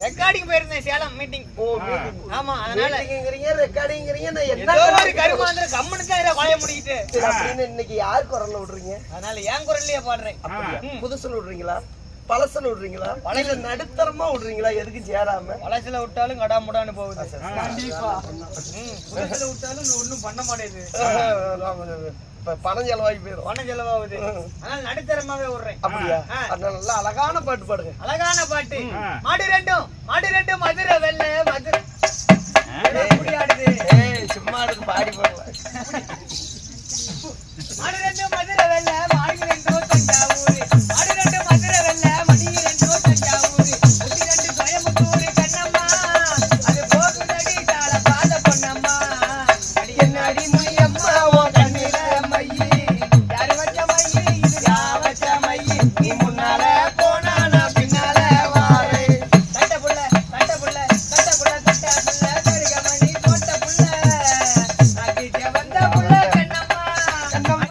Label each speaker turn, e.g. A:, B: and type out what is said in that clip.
A: Recording போயிருந்தேன் Salem meeting
B: ஓ
A: ஆமா அதனால
B: ரெக்கார்டிங்கிறீங்க நான் என்ன
A: ஒரு கருமாந்திர கம்மனுக்கு இதை கொலைய முடிக்கிட்டு.
B: அப்படின்னு இன்னைக்கு யார் குரல்ல விடுறீங்க?
A: அதனால என் குரல்லையே பாடுறேன்?
B: புதுசுல விடுறீங்களா? பழசுல விடுறீங்களா? பழைய நடுத்தரமா விடுறீங்களா? எதுக்கு சேராம?
A: பழசுல விட்டாலும் கடாமுடான்னு போகுது.
C: கண்டிப்பா.
A: புதுசுல விட்டாலும் ஒண்ணும் பண்ண மாட்டேங்குது.
B: இப்ப பணம் செலவாகி போயிடும்
A: பணம் செலவாகுது. அதனால நடுத்தரமாவே விடுறேன்
B: அப்படியா? அழகான பாட்டு பாடுங்க.
A: அழகான பாட்டு. மாடி ரெண்டும் மாடி ரெண்டும் மதுரை வெள்ளை மதுரை சும்மா பாடி போடுவேன் மாடி ரெண்டும் மதுரை 你。